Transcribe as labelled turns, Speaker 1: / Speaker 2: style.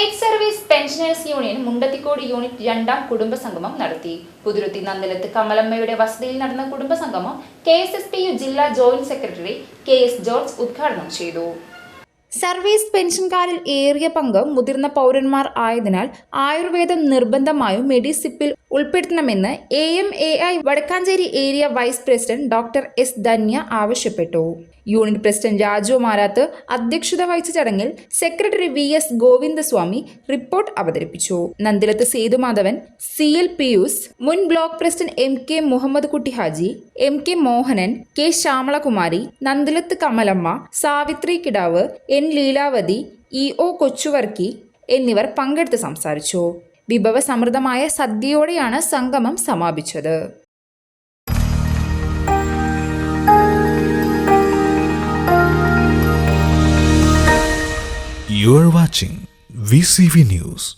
Speaker 1: State service pensioners union Mundathikode unit രണ്ടാം കുടുംബ സംഗമം നടത്തി. പുതുരുത്തി നന്ദലത്ത് കമലമ്മയുടെ വസതിയിൽ നടന്ന കുടുംബ സംഗമം കെ ജില്ലാ joint secretary K S George ഉദ്ഘാടനം ചെയ്തു. സർവീസ് പെൻഷൻകാരിൽ ഏറിയ പങ്ക് മുതിർന്ന പൗരന്മാർ ആയതിനാൽ ആയുർവേദം നിർബന്ധമായും മെഡിസിപ്പിൽ ഉൾപ്പെടുത്തണമെന്ന് A M A I Vadakkanchery area vice president doctor S Dhanya ആവശ്യപ്പെട്ടു. യൂണിറ്റ് പ്രസിഡന്റ് രാജു മാരാത്ത് അധ്യക്ഷത വഹിച്ച ചടങ്ങിൽ secretary V S Govindaswamy report അവതരിപ്പിച്ചു. Nandilath Sethumadhavan C L Pius മുൻ block president M K Muhammad Kutty Haji M K Mohanan K Shyamalakumari Nandilath Kamalamma Savithri Kidavu Leelavathi E O Kochuvarkey എന്നിവർ പങ്കെടുത്ത് സംസാരിച്ചു വിഭവസമൃദ്ധമായ സദ്യയോടെയാണ് സംഗമം സമാപിച്ചത്
Speaker 2: You are watching VCV News.